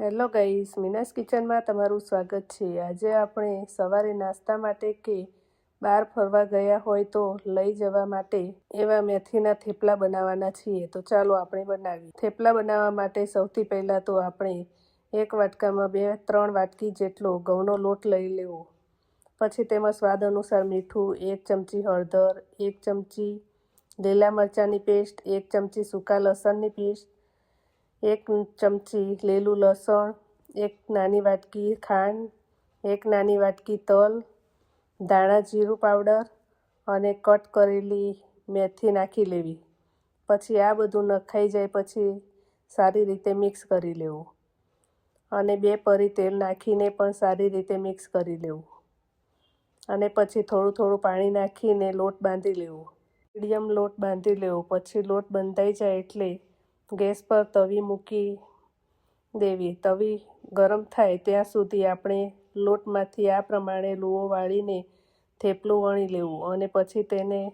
Hello guys Meena's કિચનમાં તમારું સ્વાગત છે. આજે આપણે સવારે નાસ્તા માટે કે બહાર ફરવા ગયા હોય તો લઈ જવા માટે એવા મેથીના થેપલા બનાવવાના છીએ. તો ચાલો આપણે બનાવીએ. થેપલા બનાવવા માટે સૌથી પહેલાં તો આપણે એક વાટકામાં બે, ત્રણ વાટકી જેટલો ઘઉંનો લોટ લઈ લેવો. પછી તેમાં સ્વાદ અનુસાર મીઠું, એક ચમચી હળદર, એક ચમચી લીલા મરચાંની પેસ્ટ, એક ચમચી સૂકા લસણની પેસ્ટ એક ચમચી લીલું લસણ, એક નાની વાટકી ખાંડ, એક નાની વાટકી તલ, ધાણા જીરું પાવડર અને કટ કરેલી મેથી નાખી લેવી. પછી આ બધું નખાઈ જાય પછી સારી રીતે મિક્સ કરી લેવું. અને બે પરી તેલ નાખીને પણ સારી રીતે મિક્સ કરી લેવું. અને પછી થોડું થોડું પાણી નાખીને લોટ બાંધી લેવો. મીડિયમ લોટ બાંધી લેવો. પછી લોટ બંધાઈ જાય એટલે ગેસ પર તવી મૂકી દેવી. તવી ગરમ થાય ત્યાં સુધી આપણે લોટમાંથી આ પ્રમાણે લુઓ વાળીને થેપલું વણી લેવું અને પછી તેને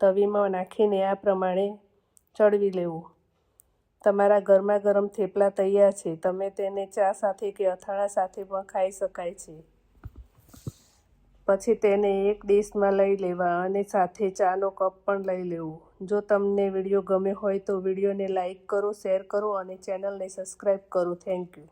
તવીમાં નાખીને આ પ્રમાણે ચડવી લેવું. તમારા ગરમા ગરમ થેપલા તૈયાર છે. તમે તેને ચા સાથે કે અથાણા સાથે પણ ખાઈ શકાય છે. પછી તેને એક ડીશમાં લઈ લેવા અને સાથે ચાનો કપ પણ લઈ લેવું. જો તમને વીડિયો ગમે હોય તો વિડીયોને લાઇક કરો, શેર કરો અને ચેનલને સબસ્ક્રાઈબ કરો. Thank you.